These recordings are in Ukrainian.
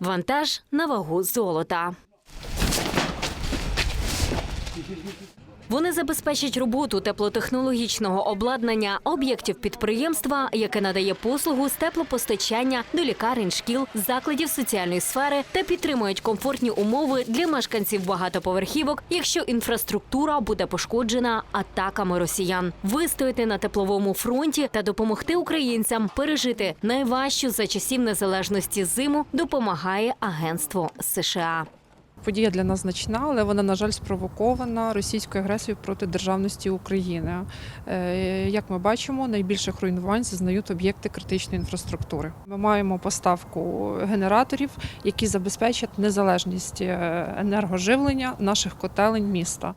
Вантаж на вагу золота. Вони забезпечать роботу теплотехнологічного обладнання об'єктів підприємства, яке надає послугу з теплопостачання до лікарень, шкіл, закладів соціальної сфери та підтримують комфортні умови для мешканців багатоповерхівок, якщо інфраструктура буде пошкоджена атаками росіян. Вистояти на тепловому фронті та допомогти українцям пережити найважчу за часів незалежності зиму допомагає агентство США. Подія для нас значна, але вона, на жаль, спровокована російською агресією проти державності України. Е, Як ми бачимо, найбільших руйнувань зазнають об'єкти критичної інфраструктури. Ми маємо поставку генераторів, які забезпечать незалежність е, енергоживлення наших котелень міста.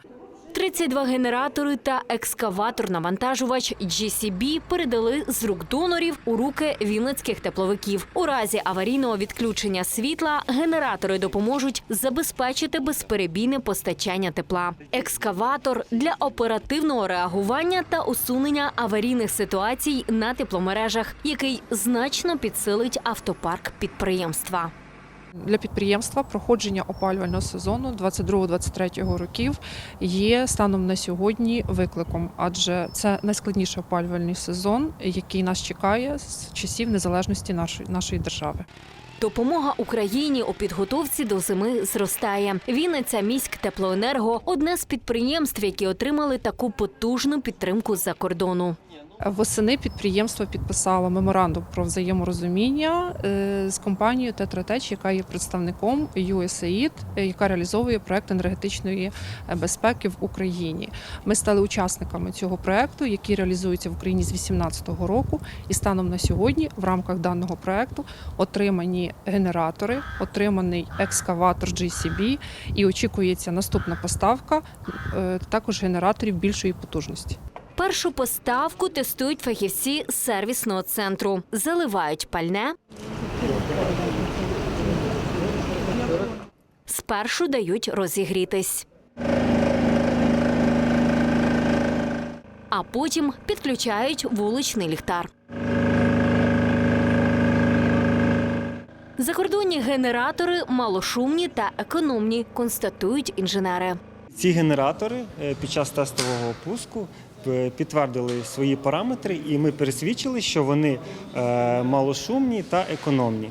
32 генератори та екскаватор-навантажувач GCB передали з рук донорів у руки вінницьких тепловиків. У разі аварійного відключення світла генератори допоможуть забезпечити безперебійне постачання тепла. Екскаватор для оперативного реагування та усунення аварійних ситуацій на тепломережах, який значно підсилить автопарк підприємства. Для підприємства проходження опалювального сезону 22-23 років є станом на сьогодні викликом, адже це найскладніший опалювальний сезон, який нас чекає з часів незалежності нашої нашої держави. Допомога Україні у підготовці до зими зростає. Вінниця міськ теплоенерго одне з підприємств, які отримали таку потужну підтримку з-за кордону. Восени підприємство підписало меморандум про взаєморозуміння е, з компанією Тетратеч, яка є представником USAID, е, яка реалізовує проект енергетичної е, безпеки в Україні. Ми стали учасниками цього проекту, який реалізується в Україні з 2018 року. І станом на сьогодні, в рамках даного проекту, отримані генератори, отриманий екскаватор GCB і очікується наступна поставка також генераторів більшої потужності. Першу поставку тестують фахівці сервісного центру. Заливають пальне. Спершу дають розігрітись. А потім підключають вуличний ліхтар. Закордонні генератори малошумні та економні, констатують інженери. Ці генератори е, під час тестового пуску підтвердили свої параметри, і ми пересвідчили, що вони е, малошумні та економні.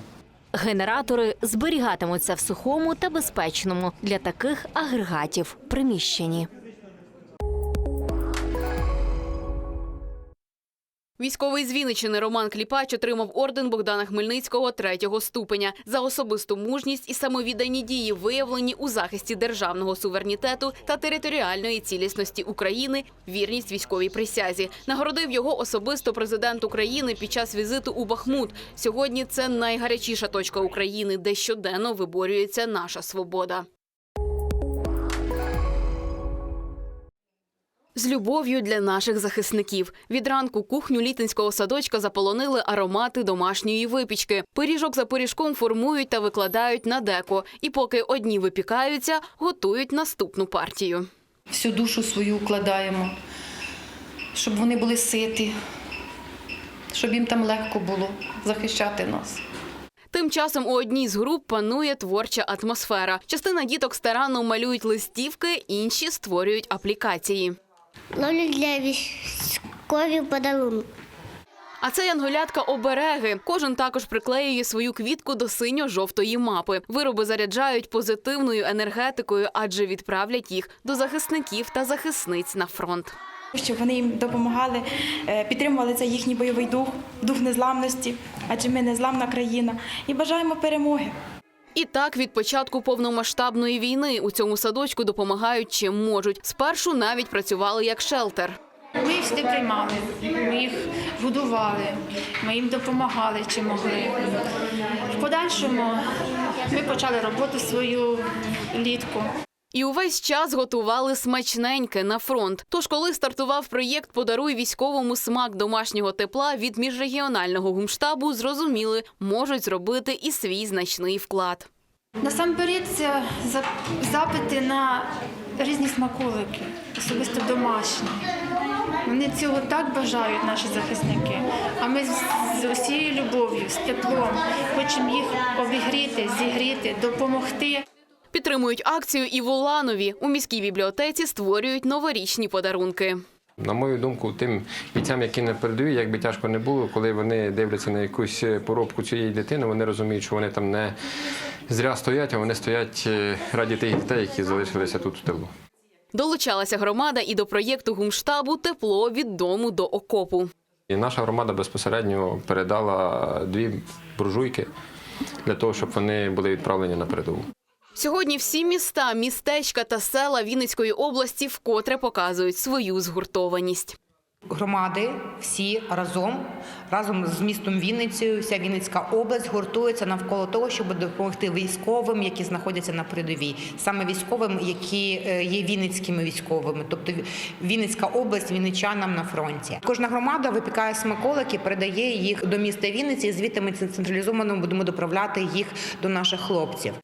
Генератори зберігатимуться в сухому та безпечному для таких агрегатів приміщенні. Військовий з Вінничини Роман Кліпач отримав орден Богдана Хмельницького третього ступеня за особисту мужність і самовіддані дії, виявлені у захисті державного суверенітету та територіальної цілісності України, вірність військовій присязі. Нагородив його особисто президент України під час візиту у Бахмут. Сьогодні це найгарячіша точка України, де щоденно виборюється наша свобода. З любов'ю для наших захисників від ранку кухню літинського садочка заполонили аромати домашньої випічки. Пиріжок за пиріжком формують та викладають на деко. І поки одні випікаються, готують наступну партію. всю душу свою вкладаємо, щоб вони були ситі, щоб їм там легко було захищати нас. Тим часом у одній з груп панує творча атмосфера. Частина діток старанно малюють листівки, інші створюють аплікації. Ловлю для військових подарунок. А це янголятка обереги. Кожен також приклеює свою квітку до синьо-жовтої мапи. Вироби заряджають позитивною енергетикою, адже відправлять їх до захисників та захисниць на фронт. щоб вони їм допомагали, е, підтримували цей їхній бойовий дух, дух незламності, адже ми незламна країна, і бажаємо перемоги. І так від початку повномасштабної війни у цьому садочку допомагають чим можуть. Спершу навіть працювали як шелтер. Ми їх не приймали, ми їх будували, ми їм допомагали чи могли. В подальшому ми почали роботу свою літку. І увесь час готували смачненьке на фронт. Тож, коли стартував проєкт Подаруй військовому смак домашнього тепла від міжрегіонального гумштабу, зрозуміли, можуть зробити і свій значний вклад. Насамперед, це запити на різні смаколики, особисто домашні. Вони цього так бажають, наші захисники. А ми з, усією любов'ю, з теплом хочемо їх обігріти, зігріти, допомогти. Підтримують акцію і в Уланові. У міській бібліотеці створюють новорічні подарунки. На мою думку, тим бійцям, які на передовій, як би тяжко не було, коли вони дивляться на якусь поробку цієї дитини, вони розуміють, що вони там не зря стоять, а вони стоять е, раді тих дітей, які залишилися тут в тилу. Долучалася громада і до проєкту гумштабу Тепло від дому до окопу. І наша громада безпосередньо передала дві буржуйки для того, щоб вони були відправлені на передову. Сьогодні всі міста, містечка та села Вінницької області вкотре показують свою згуртованість. Громади всі разом, разом з містом Вінницею, вся Вінницька область гуртується навколо того, щоб допомогти військовим, які знаходяться на передовій, саме військовим, які е, є вінницькими військовими, тобто Вінницька область вінничанам на фронті. Кожна громада випікає смаколики, передає їх до міста Вінниці. і Звідти ми централізовано будемо доправляти їх до наших хлопців.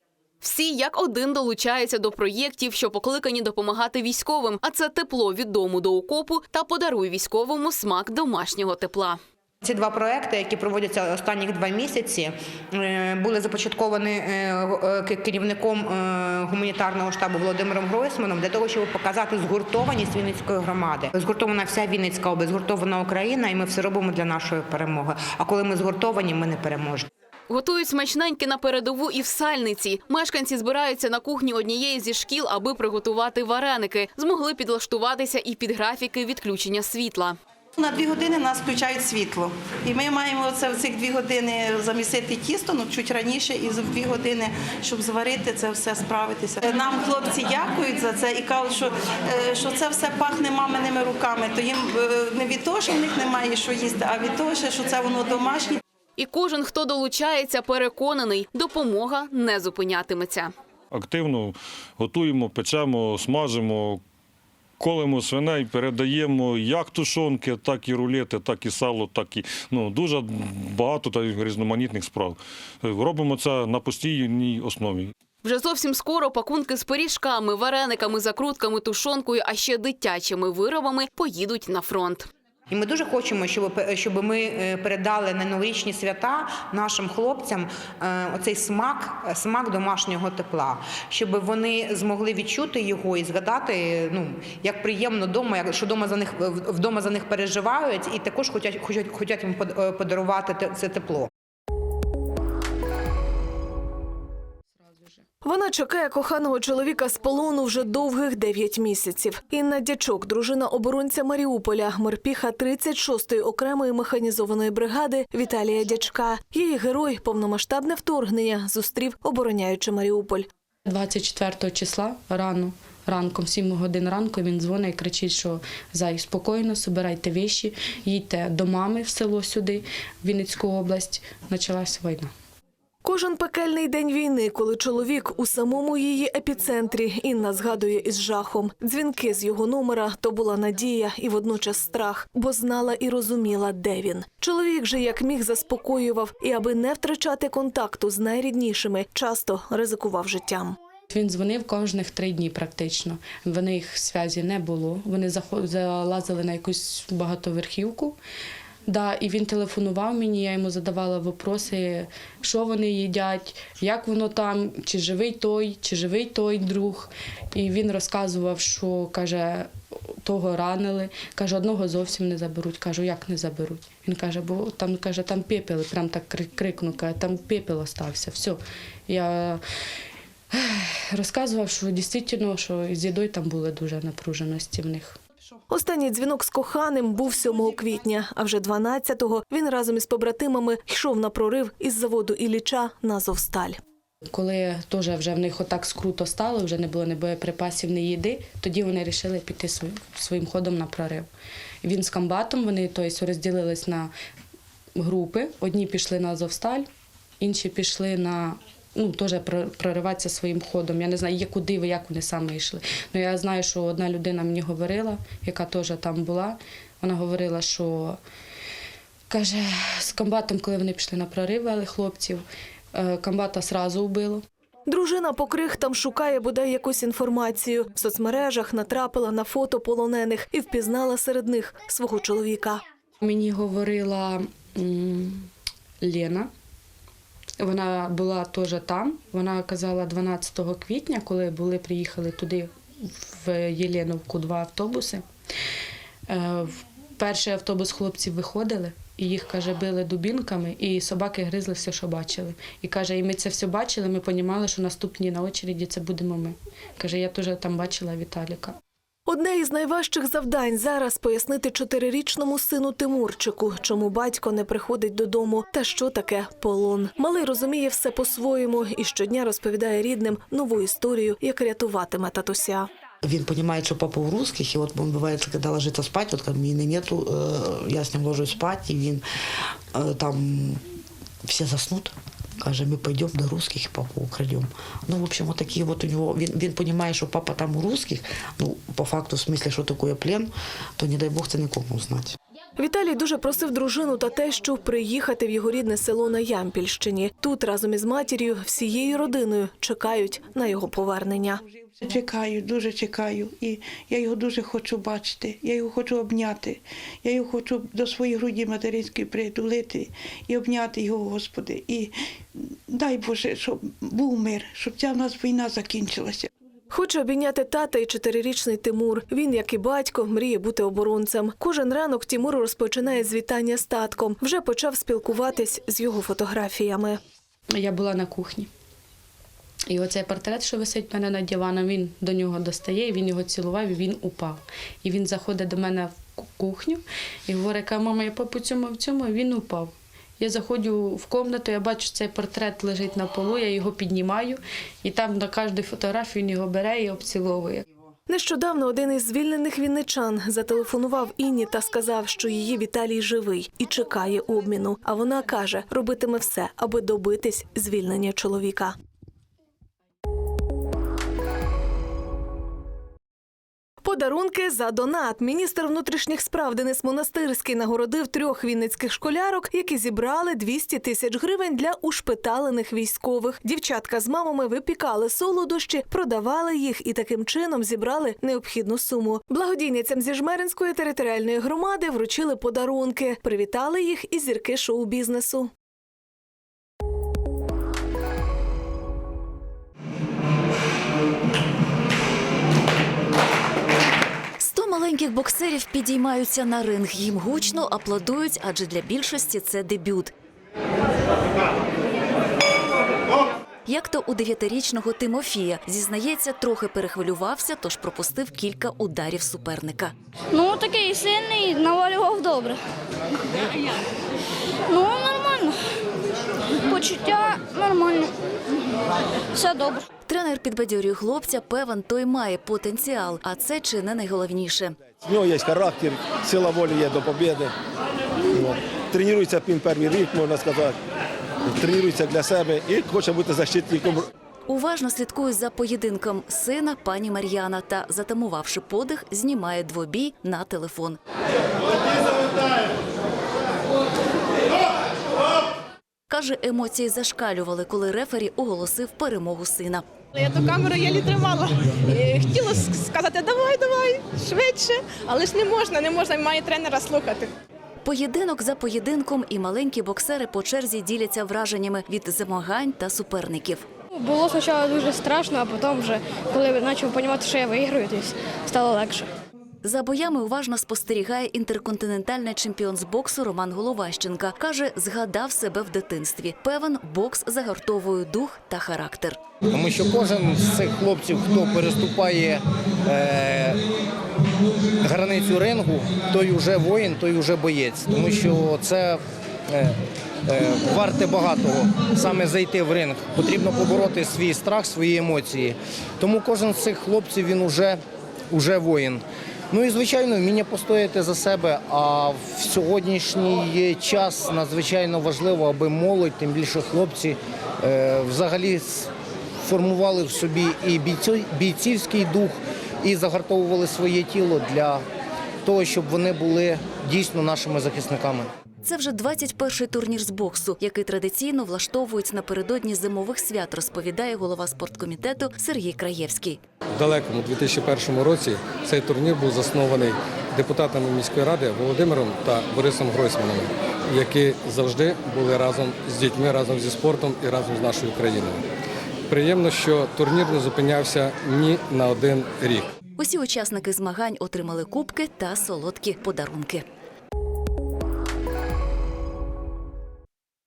Всі як один долучаються до проєктів, що покликані допомагати військовим. А це тепло від дому до окопу та подаруй військовому смак домашнього тепла. Ці два проекти, які проводяться останніх два місяці, е, були започатковані е, е, керівником гуманітарного штабу Володимиром Гройсманом для того, щоб показати згуртованість Вінницької громади. Згуртована вся Вінницька область, згуртована Україна, і ми все робимо для нашої перемоги. А коли ми згуртовані, ми не переможемо. Готують смачненьки на передову і в сальниці. Мешканці збираються на кухні однієї зі шкіл, аби приготувати вареники. Змогли підлаштуватися і під графіки відключення світла. На дві години нас включають світло. І ми маємо це в цих дві години замісити тісто, ну чуть раніше, і за дві години, щоб зварити це все, справитися. Нам хлопці дякують за це і кажуть, що, е, що це все пахне маминими руками. То їм е, не від того, що в них немає що їсти, а від того, що це воно домашнє. І кожен, хто долучається, переконаний, допомога не зупинятиметься. активно готуємо, печемо, смажимо, колемо свиней, передаємо як тушонки, так і рулети, так і сало, так і ну, дуже багато та різноманітних справ. Робимо це на постійній основі. Вже зовсім скоро пакунки з пиріжками, варениками, закрутками, тушонкою, а ще дитячими виробами поїдуть на фронт. І ми дуже хочемо, щоб, щоб ми е, передали на новорічні свята нашим хлопцям е, оцей смак, е, смак домашнього тепла, щоб вони змогли відчути його і згадати, ну як приємно вдома, як що вдома за них вдома за них переживають, і також хочуть, хочуть, хочуть їм под- подарувати це тепло. Вона чекає коханого чоловіка з полону вже довгих 9 місяців. Інна Дячок, дружина оборонця Маріуполя, морпіха 36-ї окремої механізованої бригади Віталія Дячка. Її герой повномасштабне вторгнення зустрів, обороняючи Маріуполь. 24 числа рано, ранком, 7 годин ранку, він дзвонить і кричить, що зай, спокійно, собирайте віші, їдьте до мами в село сюди, в Вінницьку область. Почалась війна. Кожен пекельний день війни, коли чоловік у самому її епіцентрі, Інна згадує із жахом. Дзвінки з його номера то була надія і водночас страх, бо знала і розуміла, де він. Чоловік же як міг заспокоював, і аби не втрачати контакту з найріднішими, часто ризикував життям. Він дзвонив кожних три дні практично. В них зв'язі не було. Вони залазили на якусь багатоверхівку. Да, і він телефонував мені, я йому задавала питання, що вони їдять, як воно там, чи живий той, чи живий той друг. І він розказував, що каже, того ранили. Каже, одного зовсім не заберуть. Кажу, як не заберуть? Він каже, бо там каже, там пепел, прям так кри- крикнув, каже, там пепел остався. Все. Я розказував, що дійсно, що з їдою там були дуже напруженості в них. Останній дзвінок з коханим був 7 квітня, а вже 12-го він разом із побратимами йшов на прорив із заводу Ілліча на Азовсталь. Коли теж вже в них отак скруто стало, вже не було ні боєприпасів, ні їди, тоді вони вирішили піти своїм, своїм ходом на прорив. Він з комбатом, вони тобто, розділились на групи. Одні пішли на Азовсталь, інші пішли на ну, теж прориватися своїм ходом. Я не знаю, є куди ви, як вони саме йшли. Ну, я знаю, що одна людина мені говорила, яка теж там була. Вона говорила, що Каже, з комбатом, коли вони пішли на прорив, вели хлопців, е, комбата сразу вбило. Дружина по крихтам шукає бодай якусь інформацію. В соцмережах натрапила на фото полонених і впізнала серед них свого чоловіка. Мені говорила Лена. Вона була теж там. Вона казала 12 квітня, коли були, приїхали туди, в Єленовку, два автобуси. Е, Перший автобус хлопці виходили, і їх, каже, били дубінками, і собаки гризли все, що бачили. І каже, і ми це все бачили, ми розуміли, що наступні на очереді це будемо ми. Каже, я теж там бачила Віталіка. Одне із найважчих завдань зараз пояснити чотирирічному сину Тимурчику, чому батько не приходить додому та що таке полон. Малий розуміє все по-своєму і щодня розповідає рідним нову історію, як рятуватиме татуся. Він понимает, что папа у русских, и вот он бывает, когда ложится спать, вот когда мины нету, э, я с ним ложусь спать, и він э, там все заснут. Каже, ми підемо до русських і папу украдемо. Ну, в общем, отакі от у нього, він, він розуміє, що папа там у русских, ну, по факту, в смислі, що таке плен, то не дай Бог це нікому узнати. Віталій дуже просив дружину та тещу приїхати в його рідне село на Ямпільщині. Тут разом із матір'ю, всією родиною чекають на його повернення. Чекаю, дуже чекаю. І я його дуже хочу бачити. Я його хочу обняти. Я його хочу до своєї груді материнської притулити і обняти його, Господи. І дай Боже, щоб був мир, щоб ця в нас війна закінчилася. Хоче обійняти тата і чотирирічний Тимур. Він, як і батько, мріє бути оборонцем. Кожен ранок Тимур розпочинає з вітання з татком. Вже почав спілкуватись з його фотографіями. Я була на кухні. І оцей портрет, що висить в мене над диваном, він до нього достає, він його цілував, і він упав. І він заходить до мене в кухню і говорить, «Ка, мама, я папу цьому в цьому, він упав. Я заходжу в кімнату, я бачу, цей портрет лежить на полу, я його піднімаю, і там на кожну фотографію він його бере і обціловує. Нещодавно один із звільнених вінничан зателефонував Інні та сказав, що її Віталій живий і чекає обміну. А вона каже, робитиме все, аби добитись звільнення чоловіка. Подарунки за донат. Міністр внутрішніх справ Денис Монастирський нагородив трьох вінницьких школярок, які зібрали 200 тисяч гривень для ушпиталених військових. Дівчатка з мамами випікали солодощі, продавали їх і таким чином зібрали необхідну суму. Благодійницям зі Жмеринської територіальної громади вручили подарунки. Привітали їх і зірки шоу-бізнесу. Маленьких боксерів підіймаються на ринг. Їм гучно аплодують, адже для більшості це дебют. Як то у дев'ятирічного Тимофія зізнається, трохи перехвилювався, тож пропустив кілька ударів суперника. Ну, такий сильний, навалював добре. Ну, нормально. Почуття нормальне. Все добре. Тренер підбадьорює хлопця, певен, той має потенціал, а це чи не найголовніше. В нього є характер, сила волі є до побіди. Тренується він перший рік, можна сказати. Тренується для себе і хоче бути защитником. Уважно слідкує за поєдинком сина пані Мар'яна та, затамувавши подих, знімає двобій на телефон. Каже, емоції зашкалювали, коли рефері оголосив перемогу сина. Я ту камеру єлі тримала. Хотіла сказати давай, давай, швидше, але ж не можна, не можна, має тренера слухати. Поєдинок за поєдинком і маленькі боксери по черзі діляться враженнями від змагань та суперників. Було спочатку дуже страшно, а потім вже, коли почав розуміти, що я виграю, то стало легше. За боями уважно спостерігає інтерконтинентальний чемпіон з боксу Роман Головащенка. Каже, згадав себе в дитинстві. Певен, бокс загартовує дух та характер. Тому що кожен з цих хлопців, хто переступає е, границю рингу, той вже воїн, той вже боєць. Тому що це е, е, варте багатого саме зайти в ринг. Потрібно побороти свій страх, свої емоції. Тому кожен з цих хлопців він уже, уже воїн. Ну і звичайно, вміння постояти за себе. А в сьогоднішній час надзвичайно важливо, аби молодь, тим більше хлопці, е, взагалі формували в собі і бійцівський дух, і загартовували своє тіло для того, щоб вони були дійсно нашими захисниками. Це вже 21-й турнір з боксу, який традиційно влаштовують напередодні зимових свят, розповідає голова спорткомітету Сергій Краєвський. В далекому 2001 році цей турнір був заснований депутатами міської ради Володимиром та Борисом Гройсманом, які завжди були разом з дітьми, разом зі спортом і разом з нашою країною. Приємно, що турнір не зупинявся ні на один рік. Усі учасники змагань отримали кубки та солодкі подарунки.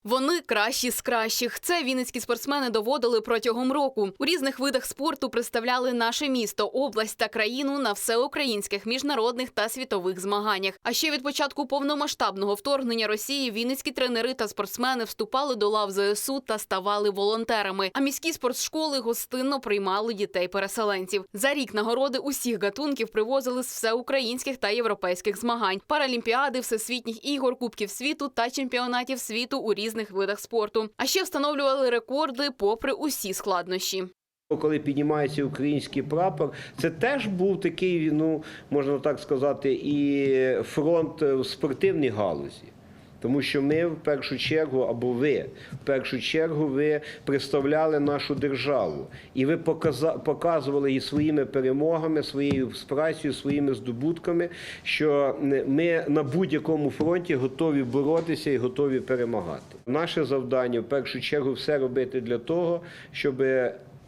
Вони кращі з кращих. Це вінницькі спортсмени доводили протягом року. У різних видах спорту представляли наше місто, область та країну на всеукраїнських міжнародних та світових змаганнях. А ще від початку повномасштабного вторгнення Росії вінницькі тренери та спортсмени вступали до лав ЗСУ та ставали волонтерами. А міські спортшколи гостинно приймали дітей-переселенців. За рік нагороди усіх гатунків привозили з всеукраїнських та європейських змагань, паралімпіади, всесвітніх ігор, кубків світу та чемпіонатів світу у різних видах спорту. А ще встановлювали рекорди попри усі складнощі. Коли піднімається український прапор, це теж був такий, ну можна так сказати, і фронт в спортивній галузі. Тому що ми в першу чергу, або ви в першу чергу, ви представляли нашу державу, і ви показували і своїми перемогами, своєю працею, своїми здобутками, що ми на будь-якому фронті готові боротися і готові перемагати. Наше завдання в першу чергу все робити для того, щоб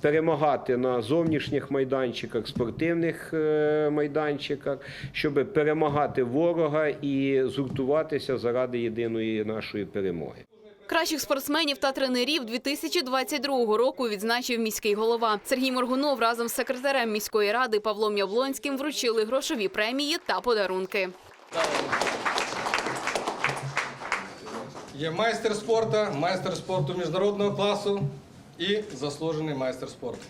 перемагати на зовнішніх майданчиках, спортивних е, майданчиках, щоб перемагати ворога і згуртуватися заради єдиної нашої перемоги. Кращих спортсменів та тренерів 2022 року відзначив міський голова. Сергій Моргунов разом з секретарем міської ради Павлом Яблонським вручили грошові премії та подарунки. Є майстер спорту, майстер спорту міжнародного класу і заслужений майстер спорту.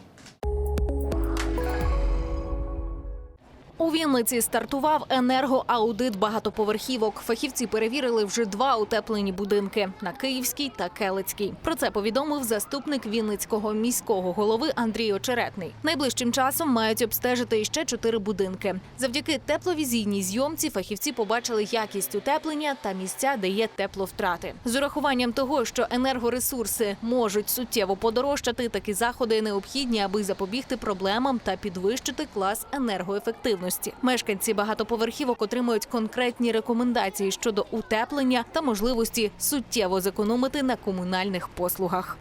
У Вінниці стартував енергоаудит багатоповерхівок. Фахівці перевірили вже два утеплені будинки на Київській та Келицькій. Про це повідомив заступник Вінницького міського голови Андрій Очеретний. Найближчим часом мають обстежити іще чотири будинки. Завдяки тепловізійній зйомці фахівці побачили якість утеплення та місця, де є тепловтрати. З урахуванням того, що енергоресурси можуть суттєво подорожчати, такі заходи необхідні, аби запобігти проблемам та підвищити клас енергоефективності. Мешканці багатоповерхівок отримують конкретні рекомендації щодо утеплення та можливості суттєво зекономити на комунальних послугах.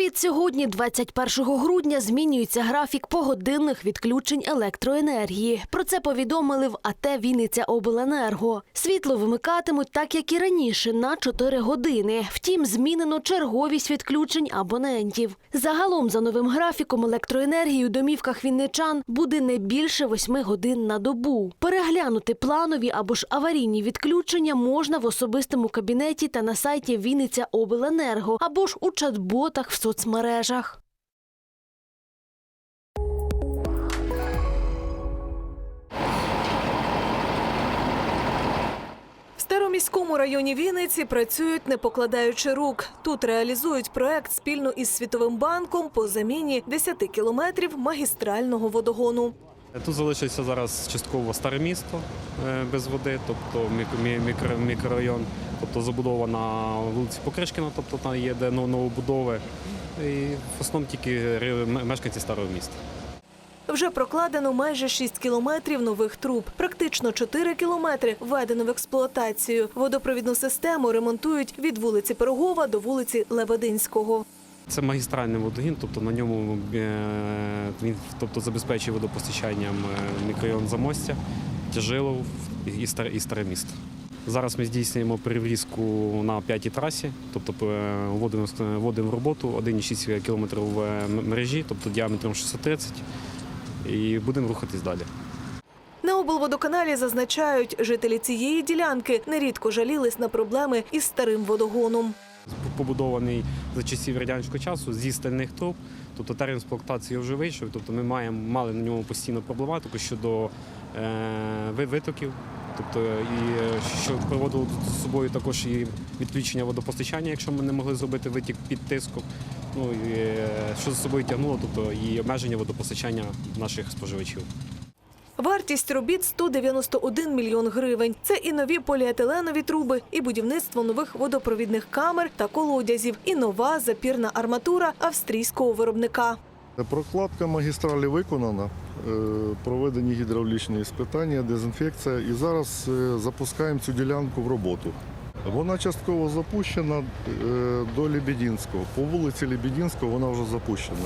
Від сьогодні, 21 грудня, змінюється графік погодинних відключень електроенергії. Про це повідомили в АТ Вінниця Обленерго. Світло вимикатимуть так, як і раніше, на 4 години. Втім, змінено черговість відключень абонентів. Загалом, за новим графіком, електроенергії у домівках вінничан буде не більше 8 годин на добу. Переглянути планові або ж аварійні відключення можна в особистому кабінеті та на сайті Вінниця Обленерго або ж у чат-ботах в соцмережах. В Староміському районі Вінниці працюють не покладаючи рук. Тут реалізують проект спільно із Світовим банком по заміні 10 кілометрів магістрального водогону. Тут залишився зараз частково старе місто е, без води, тобто мік- мікро- мікрорайон, тобто забудова на вулиці Покришкіна, тобто там є де новобудови. І в основному тільки мешканці старого міста. Вже прокладено майже 6 кілометрів нових труб. Практично 4 кілометри введено в експлуатацію. Водопровідну систему ремонтують від вулиці Пирогова до вулиці Лебединського. Це магістральний водогін, тобто на ньому е, він тобто, забезпечує водопостачанням е, мікрорайон Замостя, Тяжилов і старе, і старе місто. Зараз ми здійснюємо переврізку на п'ятій трасі, тобто е, вводимо, вводимо в роботу 1,6 км в е, мережі, тобто діаметром 630, і будемо рухатись далі. На облводоканалі зазначають, жителі цієї ділянки нерідко жалілись на проблеми із старим водогоном. побудований за часів радянського часу зі стальних труб. Тобто термін експлуатації вже вийшов. Тобто ми маємо мали на ньому постійну проблематику щодо е, витоків. Тобто, і е, що приводило з собою також і відключення водопостачання, якщо ми не могли зробити витік під тиском. Ну і е, що за собою тягнуло, тобто і обмеження водопостачання наших споживачів. Вартість робіт 191 мільйон гривень. Це і нові поліетиленові труби, і будівництво нових водопровідних камер та колодязів, і нова запірна арматура австрійського виробника. Прокладка магістралі виконана, е, проведені гідравлічні іспитання, дезінфекція і зараз е, запускаємо цю ділянку в роботу. Вона частково запущена е, до Лебединського. По вулиці Лебединського вона вже запущена.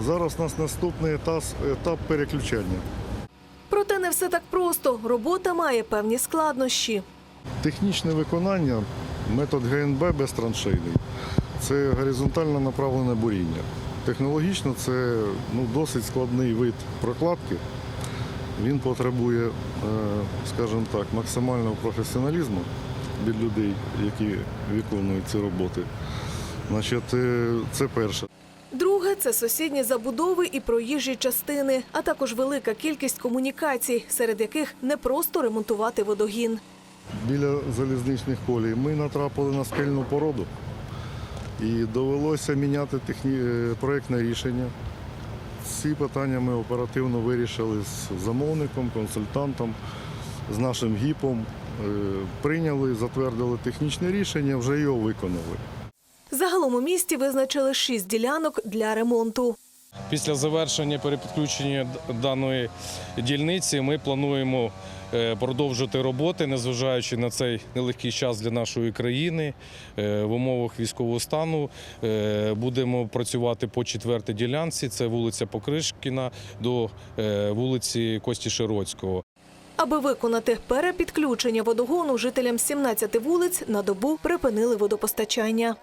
Зараз у нас наступний етап, етап переключення. Проте не все так просто. Робота має певні складнощі. Технічне виконання, метод ГНБ безтраншейний. Це горизонтально направлене буріння. Технологічно це ну, досить складний вид прокладки. Він потребує, е, скажімо так, максимального професіоналізму від людей, які виконують ці роботи. Значить, е, це перше. Друге це сусідні забудови і проїжджі частини, а також велика кількість комунікацій, серед яких не просто ремонтувати водогін. Біля залізничних колій ми натрапили на скельну породу і довелося міняти техні... е, проєктне рішення. Ці питання ми оперативно вирішили з замовником, консультантом, з нашим гіпом. Е, Прийняли, затвердили технічне рішення, вже його виконали. Загалом у місті визначили шість ділянок для ремонту. Після завершення перепідключення даної дільниці ми плануємо продовжити роботи, незважаючи на цей нелегкий час для нашої країни е, в умовах військового стану. Е, Будемо працювати по четвертій ділянці. Це вулиця Покришкіна до е, вулиці Кості Широцького. Аби виконати перепідключення водогону, жителям 17 вулиць на добу припинили водопостачання.